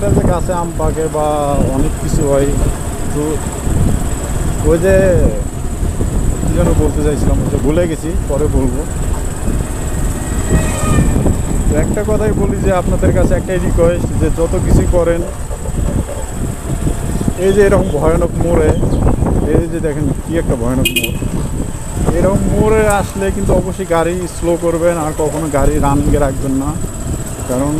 গাছে আম পাকে বা অনেক কিছু হয়, তো ওই যে কী যেন বলতে চাইছিলাম যে ভুলে গেছি, পরে বলব। তো একটা কথাই বলি যে আপনাদের কাছে একটাই রিকোয়েস্ট যে যত কিছু করেন, এই যে এরকম ভয়ানক মোড়ে, এই যে দেখেন কি একটা ভয়ানক মোড়। এরকম মোড়ে আসলে কিন্তু অবশ্যই গাড়ি স্লো করবেন, আর কখনো গাড়ি রানিংয়ে রাখবেন না। কারণ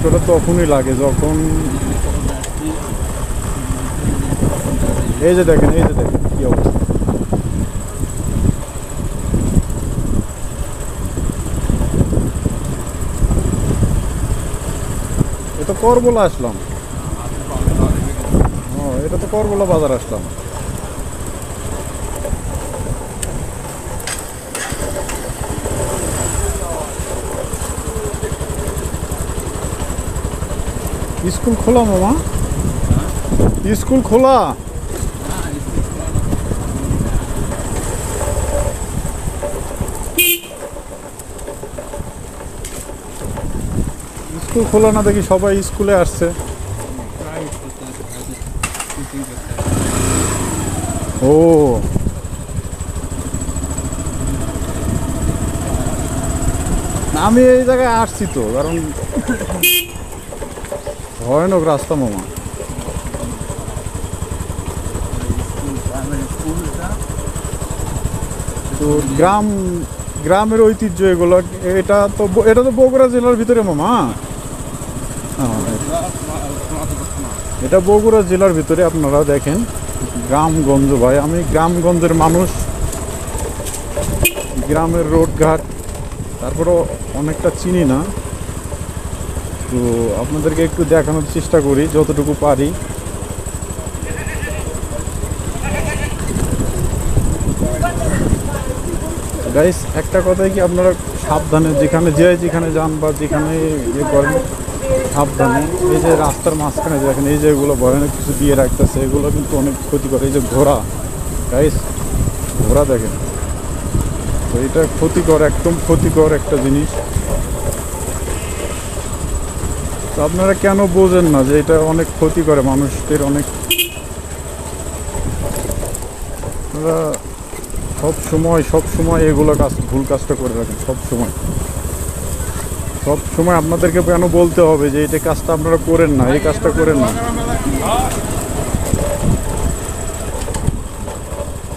কষ্টটা তখনই লাগে যখন এই যে দেখেন, এই যে দেখেন কি অবস্থা। এটা করবলা আসলাম। এটা তো করবলা বাজার আসলাম। স্কুল খোলা মামা। স্কুল খোলা। স্কুল খোলা না দেখি সবাই স্কুলে আসছে। ও। আমি এই জায়গায় আসছি তো, কারণ ভয়ানক রাস্তা মামা? তো গ্রাম গ্রামের ঐতিহ্য এগুলো এটা তো এটা তো বগুড়া জেলার ভিতরে মামা। হ্যাঁ, এটা বগুড়া জেলার ভিতরে আপনারা দেখেন গ্রামগঞ্জ ভাই। আমি গ্রামগঞ্জের মানুষ। গ্রামের রোডঘাট তারপরেও অনেকটা চিনি না। তো আপনাদেরকে একটু দেখানোর চেষ্টা করি, যতটুকু পারি। গাইস একটা কথাই কি আপনারা সাবধানে, যেখানে যে যেখানে যান বা যেখানে ইয়ে করেন, সাবধানে। এই যে রাস্তার মাঝখানে দেখেন, এই যে এগুলো ভয়ানক কিছু দিয়ে রাখতেছে, এগুলো কিন্তু অনেক ক্ষতি করে এই যে ঘোড়া গাইস ঘোড়া দেখেন। তো এটা ক্ষতিকর, একদম ক্ষতিকর একটা জিনিস। তো আপনারা কেন বোঝেন না যে এটা অনেক ক্ষতি করে মানুষদের, অনেক সব সময় সব সময় এগুলো কাজ, ভুল কাজটা করে রাখেন, সব সময়। সব সময় আপনাদেরকে কেন বলতে হবে যে এটা কাজটা আপনারা করেন না, এই কাজটা করেন না?